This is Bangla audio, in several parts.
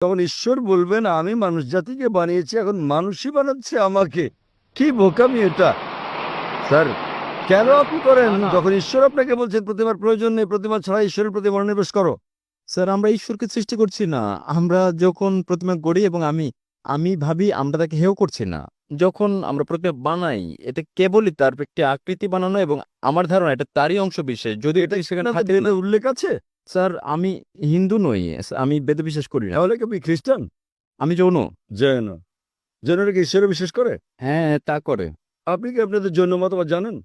তখন ঈশ্বর বলবেন আমি মানুষ জাতিকে বানিয়েছি এখন মানুষই বানাচ্ছে আমাকে। কি বোকামি এটা। স্যার কেন আপনি করেন। যখন ঈশ্বর আপনাকে বলছেন প্রতিমার প্রয়োজন নেই প্রতিমা ছাড়া ঈশ্বরের প্রতি মনোনিবেশ করো। স্যার আমরা ঈশ্বরকে সৃষ্টি করছি না। আমরা যখন প্রতিমা গড়ি এবং আমি আমি ভাবি আমরা তাকে হেও করছি না। যখন আমরা প্রতিমা বানাই এটা কেবলই তার একটি আকৃতি বানানো এবং আমার ধারণা এটা তারই অংশ বিশেষ। যদি এটা সেখানে উল্লেখ আছে? স্যার আমি হিন্দু নই আমি বেদ বিশ্বাস করি না। তাহলে কি খ্রিস্টান? আমি যৌন। জৈন। জৈনরা কি ঈশ্বরে বিশ্বাস করে? হ্যাঁ তা করে। আপনি কি আপনাদের জৈন মতবাদ জানেন?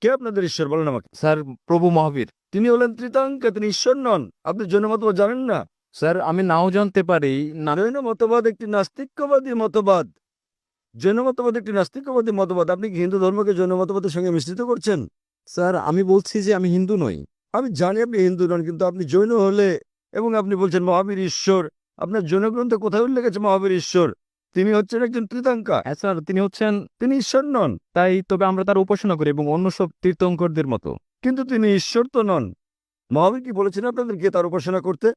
কে আপনাদের ঈশ্বর বলেন আমাকে? স্যার প্রভু মহাবীর। তিনি হলেন ত্রিতাঙ্কা তিনি ঈশ্বর নন। আপনি জৈন মতবাদ জানেন না? স্যার আমি নাও জানতে পারি। জৈন মতবাদ একটি নাস্তিক্যবাদী মতবাদ। জৈন মতবাদ একটি নাস্তিকবাদী মতবাদ। আপনি কি হিন্দু ধর্মকে জৈন মতবাদের সঙ্গে মিশ্রিত করছেন? স্যার আমি বলছি যে আমি হিন্দু নই। আমি জানি আপনি হিন্দু নন কিন্তু আপনি জৈন হলে এবং আপনি বলছেন মহাবীর ঈশ্বর আপনার জৈন গ্রন্থে কোথায় উল্লেখ আছে মহাবীর ঈশ্বর? তিনি হচ্ছেন একজন ত্রিতাঙ্কা হ্যাঁ স্যার তিনি হচ্ছেন তিনি ঈশ্বর নন। তাই তবে আমরা তার উপাসনা করি এবং অন্য সব তীর্থঙ্করদের মতো। কিন্তু তিনি ঈশ্বর তো নন। মহাবীর কি বলেছেন আপনাদেরকে তার উপাসনা করতে?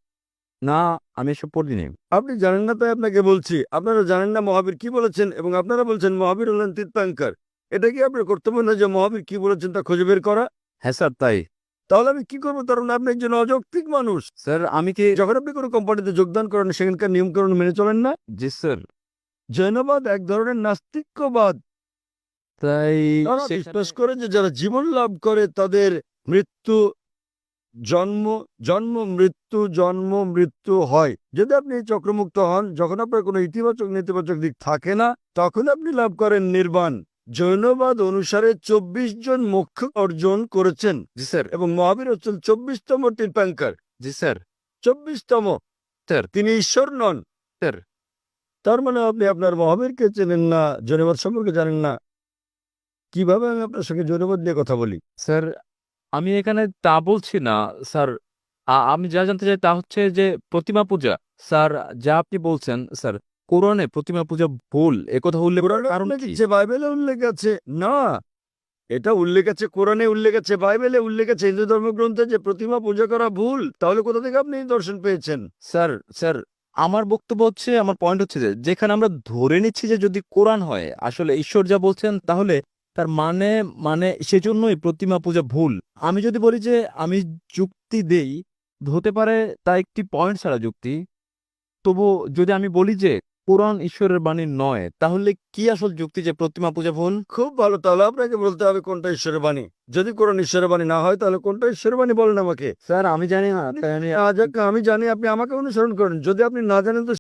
না আমি এসব পড়িনি আপনি জানেন না তাই আপনাকে বলছি। আপনারা জানেন না মহাবীর কি বলেছেন এবং আপনারা বলছেন মহাবীর হলেন তীর্থাঙ্কার। এটা কি আপনার কর্তব্য না যে মহাবীর কি বলেছেন তা খুঁজে বের করা? হ্যাঁ স্যার তাই। তাহলে আমি কি করব? মানে আপনি একজন অযৌক্তিক মানুষ। স্যার আমি কি যখন আপনি কোনো কোম্পানিতে যোগদান করেন সেখানকার নিয়মকানুন মেনে চলেন না? জি স্যার। জৈনবাদ এক ধরনের নাস্তিক্যবাদ। তাই বিশ্বাস করে যে যারা জীবন লাভ করে তাদের মৃত্যু জন্ম জন্ম মৃত্যু জন্ম মৃত্যু হয়। যদি আপনি চক্রমুক্ত হন যখন আপনার কোনো ইতিবাচক নেতিবাচক দিক থাকে না তখন আপনি লাভ করেন নির্বাণ। জৈনবাদ অনুসারে চব্বিশ জন মোক্ষ অর্জন করেছেন। জি স্যার। এবং মহাবীর হচ্ছেন চব্বিশতম তীর্থাঙ্কার। জি স্যার। চব্বিশতম। স্যার। তিনি ঈশ্বর নন। স্যার। তার মানে আপনি আপনার মহাবীরকে চেনেন না জৈনবাদ সম্পর্কে জানেন না। কীভাবে আমি আপনার সঙ্গে জৈনবাদ নিয়ে কথা বলি? স্যার আমি এখানে তা বলছি না স্যার। আ- আমি যা জানতে চাই তা হচ্ছে যে প্রতিমা পূজা স্যার যা আপনি বলছেন স্যার কোরআনে প্রতিমা পূজা ভুল একথা উল্লেখ করার কারণ কি? বাইবেলে উল্লেখ আছে। না এটা উল্লেখ আছে কোরআনে উল্লেখ আছে বাইবেলে উল্লেখ আছে হিন্দু ধর্মগ্রন্থে যে প্রতিমা পূজা করা ভুল তাহলে কোথা থেকে আপনি এই দর্শন পেয়েছেন? স্যার স্যার আমার বক্তব্য হচ্ছে আমার পয়েন্ট হচ্ছে যে যেখানে আমরা ধরে নিচ্ছি যে যদি কোরআন হয় আসলে ঈশ্বর যা বলছেন তাহলে তার মানে মানে সেজন্যই প্রতিমা পূজা ভুল। আমি যদি বলি যে আমি যুক্তি দেই হতে পারে তা একটি পয়েন্ট ছাড়া যুক্তি। তবু যদি আমি বলি যে কোরআন ঈশ্বরের বাণী নয় তাহলে কি আসল যুক্তি যে প্রতিমা পূজা ভুল? খুব ভালো তাহলে আপনাকে বলতে হবে কোনটা ঈশ্বরের বাণী। যদি কোরআন ঈশ্বরের বাণী না হয় তাহলে কোনটা ঈশ্বরের বাণী বলেন আমাকে? স্যার আমি জানি না আমি জানি আপনি আমাকে অনুসরণ করেন। যদি আপনি না জানেন তো